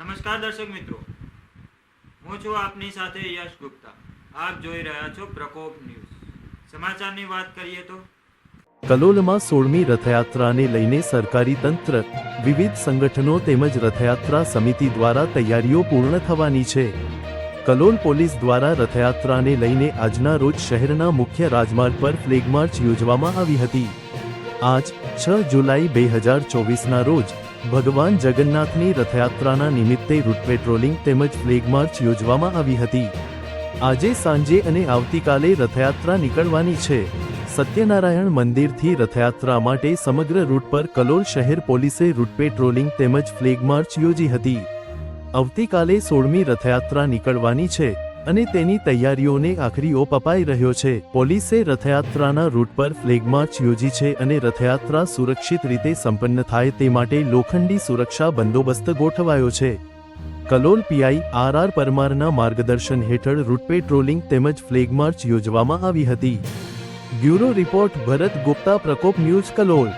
નમસ્કાર દર્શક મિત્રો. હું છું આપની સાથે યશ ગુપ્તા. આપ જોઈ રહ્યા છો પ્રકોપ ન્યૂઝ. સમાચારની વાત કરીએ તો કલોલમાં સોળમી રથયાત્રાને લઈને સરકારી તંત્ર, વિવિધ સંગઠનો તેમજ રથયાત્રા સમિતિ દ્વારા તૈયારીઓ પૂર્ણ થવાની છે. કલોલ પોલીસ દ્વારા રથયાત્રાને લઈને આજના રોજ શહેરના મુખ્ય રાજમાર્ગ પર ફ્લેગ માર્ચ યોજવામાં આવી હતી. આજ છ જુલાઈ બે હજાર ચોવીસના રોજ ભગવાન જગન્નાથની રથયાત્રાના નિમિત્તે રૂટ પેટ્રોલિંગ તેમજ ફ્લેગ માર્ચ યોજવામાં આવી હતી. આજે સાંજે અને આવતીકાલે રથયાત્રા નીકળવાની છે. સત્યનારાયણ મંદિરથી રથયાત્રા માટે સમગ્ર રૂટ પર કલોલ શહેર પોલીસે રૂટ પેટ્રોલિંગ તેમજ ફ્લેગ માર્ચ યોજી હતી. આવતીકાલે સોળમી રથયાત્રા નીકળવાની છે. અને તેની તૈયારીઓને આખરી ઓપ અપાઈ રહ્યો છે. પોલીસે રથયાત્રાના રૂટ પર ફ્લેગ માર્ચ યોજી છે અને રથયાત્રા સુરક્ષિત રીતે સંપન્ન થાય તે માટે લોખંડી સુરક્ષા બંદોબસ્ત ગોઠવાયો છે. કલોલ પીઆઈ આર આર પરમારના માર્ગદર્શન હેઠળ રૂટ પેટ્રોલિંગ તેમજ ફ્લેગ માર્ચ યોજવામાં આવી હતી. Bureau report, Bharat Gupta, Prakop news, Kalol.